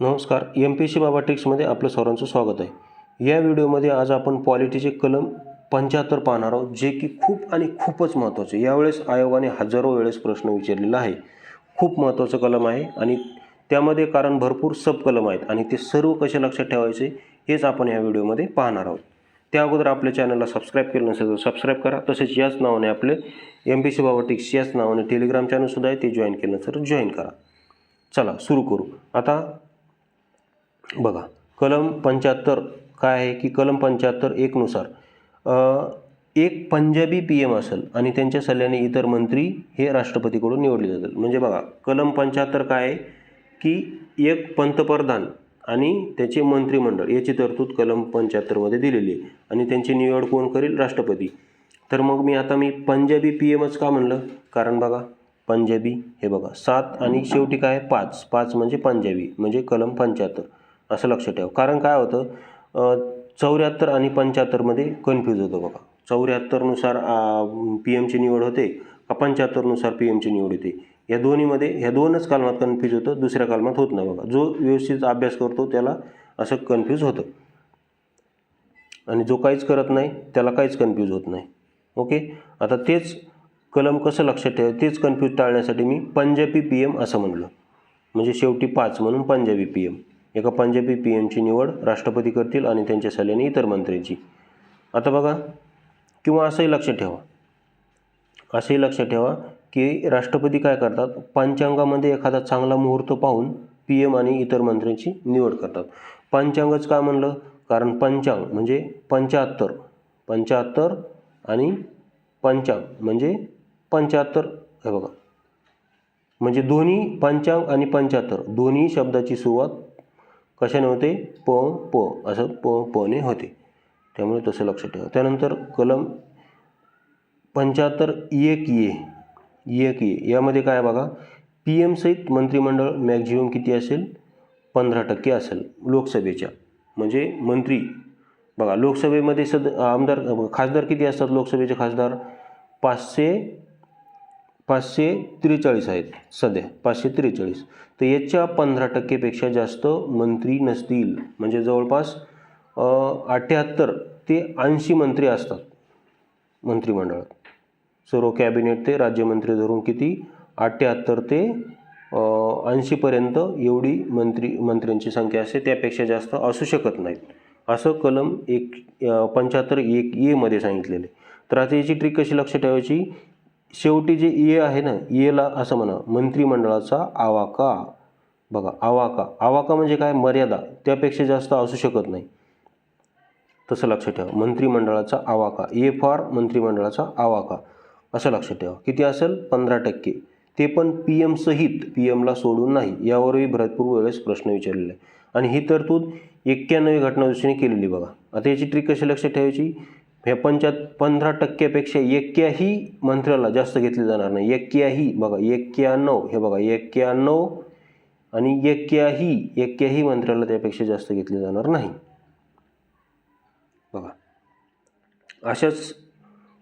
नमस्कार M P C बाबा टिक्समध्ये आपलं सर्वांचं स्वागत आहे. या व्हिडिओमध्ये आज आपण पॉलिटीचे कलम पंच्याहत्तर पाहणार आहोत जे की खूप आणि खूपच महत्त्वाचे. यावेळेस आयोगाने हजारो वेळेस प्रश्न विचारलेला आहे. खूप महत्त्वाचं कलम आहे आणि त्यामध्ये कारण भरपूर सब कलम आहेत आणि ते सर्व कसे लक्षात ठेवायचे हेच आपण या व्हिडिओमध्ये पाहणार आहोत. त्या अगोदर आपल्या चॅनलला सबस्क्राईब केलं नसेल तर सबस्क्राईब करा. तसेच याच नावाने आपले एम पी सी बाबा टिक्स याच नावाने टेलिग्राम चॅनलसुद्धा आहे ते जॉईन केलं नसेल तर जॉईन करा. चला सुरू करू. आता बघा कलम पंच्याहत्तर काय आहे की कलम पंच्याहत्तर एकनुसार एक पंजाबी पी एम असेल आणि त्यांच्या सल्ल्याने इतर मंत्री हे राष्ट्रपतीकडून निवडले जातात म्हणजे बघा कलम पंच्याहत्तर काय आहे की एक पंतप्रधान आणि त्याचे मंत्रिमंडळ याची तरतूद कलम पंच्याहत्तरमध्ये दिलेली आहे. आणि त्यांची निवड कोण करेल? राष्ट्रपती. तर मग मी आता मी पंजाबी पी एमच का म्हणलं? कारण बघा पंजाबी हे बघा सात आणि शेवटी काय पाच. पाच म्हणजे पंजाबी म्हणजे कलम पंच्याहत्तर. असं लक्ष ठेवा. कारण काय होतं चौऱ्याहत्तर आणि पंच्याहत्तरमध्ये कन्फ्यूज होतं बघा. चौऱ्याहत्तरनुसार पी एमची निवड होते का पंच्याहत्तरनुसार पी एमची निवड होते या दोन्हीमध्ये ह्या दोनच कालमात कन्फ्यूज होतं दुसऱ्या कालमात होत नाही बघा. जो व्यवस्थित अभ्यास करतो त्याला असं कन्फ्यूज होतं. आणि जो काहीच करत नाही त्याला काहीच कन्फ्यूज होत नाही. ओके आता तेच कलम कसं लक्षात ठेवा तेच कन्फ्यूज टाळण्यासाठी मी पंजाबी पी एम असं म्हणलं. म्हणजे शेवटी पाच म्हणून पंजाबी पी एम एका पंजाबी पी एमची निवड राष्ट्रपती करतील आणि त्यांच्या सल्ल्याने इतर मंत्र्यांची. आता बघा किंवा असंही लक्षात ठेवा. असंही लक्षात ठेवा की राष्ट्रपती काय करतात? पंचांगामध्ये एखादा चांगला मुहूर्त पाहून पी एम आणि इतर मंत्र्यांची निवड करतात. पंचांगच काय म्हणलं? कारण पंचांग म्हणजे पंच्याहत्तर पंच्याहत्तर आणि पंचांग म्हणजे पंच्याहत्तर हे बघा. म्हणजे दोन्ही पंचांग आणि पंच्याहत्तर दोन्ही शब्दाची सुरुवात कशाने होते प प असं प पने होते. त्यामुळे तसं लक्षात ठेवा. त्यानंतर कलम पंच्याहत्तर एक ये एक ये यामध्ये काय आहे बघा? पी एम सहित मंत्रिमंडळ मॅक्झिमम किती असेल? पंधरा टक्के असेल लोकसभेच्या. म्हणजे मंत्री बघा लोकसभेमध्ये सद आमदार खासदार किती असतात? लोकसभेचे खासदार पाचशे पाचशे त्रेचाळीस आहेत सध्या पाचशे त्रेचाळीस. तर याच्या पंधरा टक्केपेक्षा जास्त मंत्री नसतील. म्हणजे जवळपास अठ्ठ्याहत्तर ते ऐंशी मंत्री असतात मंत्रिमंडळात. सर्व कॅबिनेट ते राज्यमंत्री धरून किती? अठ्ठ्याहत्तर ते ऐंशीपर्यंत एवढी मंत्री मंत्र्यांची संख्या असते. त्यापेक्षा जास्त असू शकत नाहीत. असं कलम एक पंच्याहत्तर एक एमध्ये सांगितलेलं आहे. तर आता याची ट्रिक कशी लक्षात ठेवायची? शेवटी जे ए आहे ना e एला असं म्हणा मंत्रिमंडळाचा आवाका. बघा आवाका. आवाका म्हणजे काय? मर्यादा. त्यापेक्षा जास्त असू शकत नाही. तसं लक्षात ठेवा. मंत्रिमंडळाचा आवाका. ए फॉर मंत्रिमंडळाचा आवाका. असं लक्षात ठेवा. किती असेल? पंधरा टक्के. ते पण पी एम सहित पी एमला सोडून नाही. यावरही भरपूर वेळेस प्रश्न विचारलेला आहे आणि ही तरतूद एक्क्याण्णवी घटनादृष्टीने केलेली बघा. आता याची ट्रिक कशी लक्षात ठेवायची? हे पंचात पंधरा टक्क्यापेक्षा एक्क्याही मंत्र्याला जास्त घेतले जाणार नाही. एक्क्याही बघा एक्क्याण्णव हे बघा एक्क्याण्णव आणि एक्क्याही एक्क्याही मंत्र्याला त्यापेक्षा जास्त घेतले जाणार नाही. बघा अशाच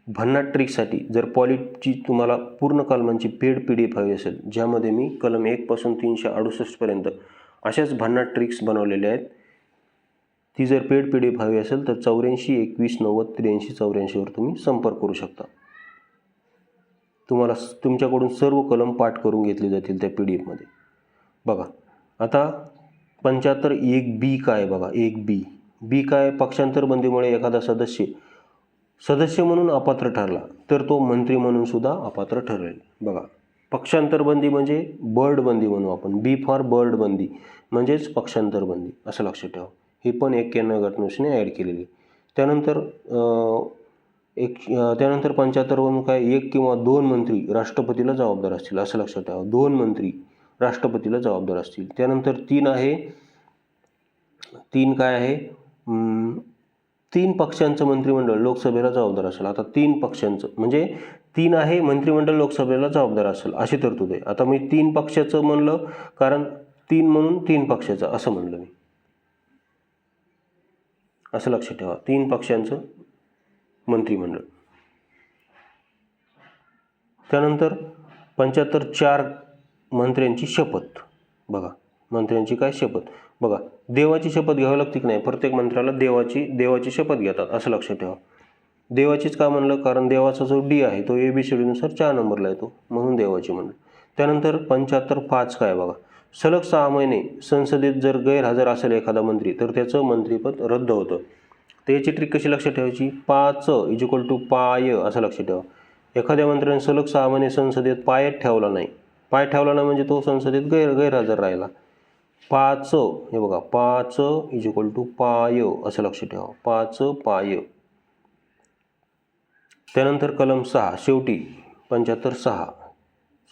भन्नाट ट्रिकसाठी जर पॉलिटची तुम्हाला पूर्ण कलमांची पेड पी डी एफ हवी असेल ज्यामध्ये मी कलम एकपासून तीनशे अडुसष्टपर्यंत अशाच भन्नाट ट्रिक्स बनवलेल्या आहेत ती जर पेड पी डी एफ हवी असेल तर चौऱ्याऐंशी एकवीस नव्वद त्र्याऐंशी चौऱ्याऐंशीवर तुम्ही संपर्क करू शकता. तुम्हाला तुमच्याकडून सर्व कलम पाठ करून घेतले जातील त्या पी डी एफमध्ये बघा आता पंच्याहत्तर एक बी काय बघा एक बी. बी काय पक्षांतर बंदीमुळे एखादा सदस्य सदस्य म्हणून अपात्र ठरला तर तो मंत्री म्हणून सुद्धा अपात्र ठरेल. बघा पक्षांतर बंदी म्हणजे बर्ड बंदी म्हणू आपण. बी फॉर बर्ड बंदी म्हणजेच पक्षांतर बंदी असं लक्षात ठेवा. ही पण एक्क्याण्णव घटनेने ॲड केलेली. त्यानंतर एक त्यानंतर पंच्याहत्तरवरून काय एक किंवा दोन मंत्री राष्ट्रपतीला जबाबदार असतील असं लक्षात ठेवा. दोन मंत्री राष्ट्रपतीला जबाबदार असतील. त्यानंतर तीन आहे तीन काय आहे? तीन पक्षांचं मंत्रिमंडळ लोकसभेला जबाबदार असेल. आता तीन पक्षांचं म्हणजे तीन आहे मंत्रिमंडळ लोकसभेला जबाबदार असेल अशी तरतूद आहे. आता मी तीन पक्षाचं म्हणलं कारण तीन म्हणून तीन पक्षाचं असं म्हणलं मी. असं लक्षात ठेवा. तीन पक्षांचं मंत्रिमंडळ. त्यानंतर पंच्याहत्तर चार मंत्र्यांची शपथ. बघा मंत्र्यांची काय शपथ? बघा देवाची शपथ घ्यावी लागते की नाही? प्रत्येक मंत्र्याला देवाची देवाची शपथ घेतात असं लक्षात ठेवा. देवाचीच का म्हणलं? कारण देवाचा जो डी आहे तो ए बी सी डीनुसार चार नंबरला येतो म्हणून देवाची म्हणलं. त्यानंतर पंच्याहत्तर पाच काय बघा? सलग सहा महिने संसदेत जर गैरहजर असेल एखादा मंत्री तर त्याचं मंत्रीपद रद्द होतं. तर याची ट्रिक कशी लक्षात ठेवायची? पाच इज इक्वल टू पाय असं लक्षात ठेवा. एखाद्या मंत्र्याने सलग सहा महिने संसदेत पायच ठेवला नाही. पाय ठेवला नाही म्हणजे तो संसदेत गैर गैरहजर राहिला. पाच हे बघा पाच इज इक्वल टू पाय असं लक्षात ठेवा. पाच पाय. त्यानंतर कलम सहा शेवटी पंच्याहत्तर सहा.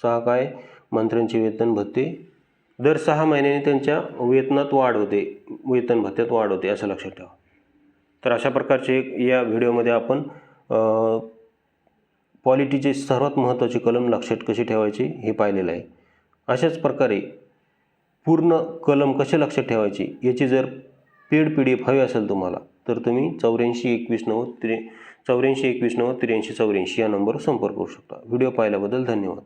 सहा काय? मंत्र्यांचे वेतन भत्ते दर सहा महिन्यांनी त्यांच्या वेतनात वाढ होते वेतन भत्त्यात वाढ होते असं लक्षात ठेवा. तर अशा प्रकारचे एक या व्हिडिओमध्ये आपण पॉलिटीचे सर्वात महत्त्वाचे कलम लक्षात कसे ठेवायचे हे पाहिलेलं आहे. अशाच प्रकारे पूर्ण कलम कसे लक्षात ठेवायचे याची जर पेड पी डी एफ हवी असेल तुम्हाला तर तुम्ही चौऱ्याऐंशी एकवीस नव्वद त्रे चौऱ्याऐंशी एकवीस नव्वद त्र्याऐंशी चौऱ्याऐंशी या नंबरवर संपर्क करू शकता. व्हिडिओ पाहिल्याबद्दल धन्यवाद.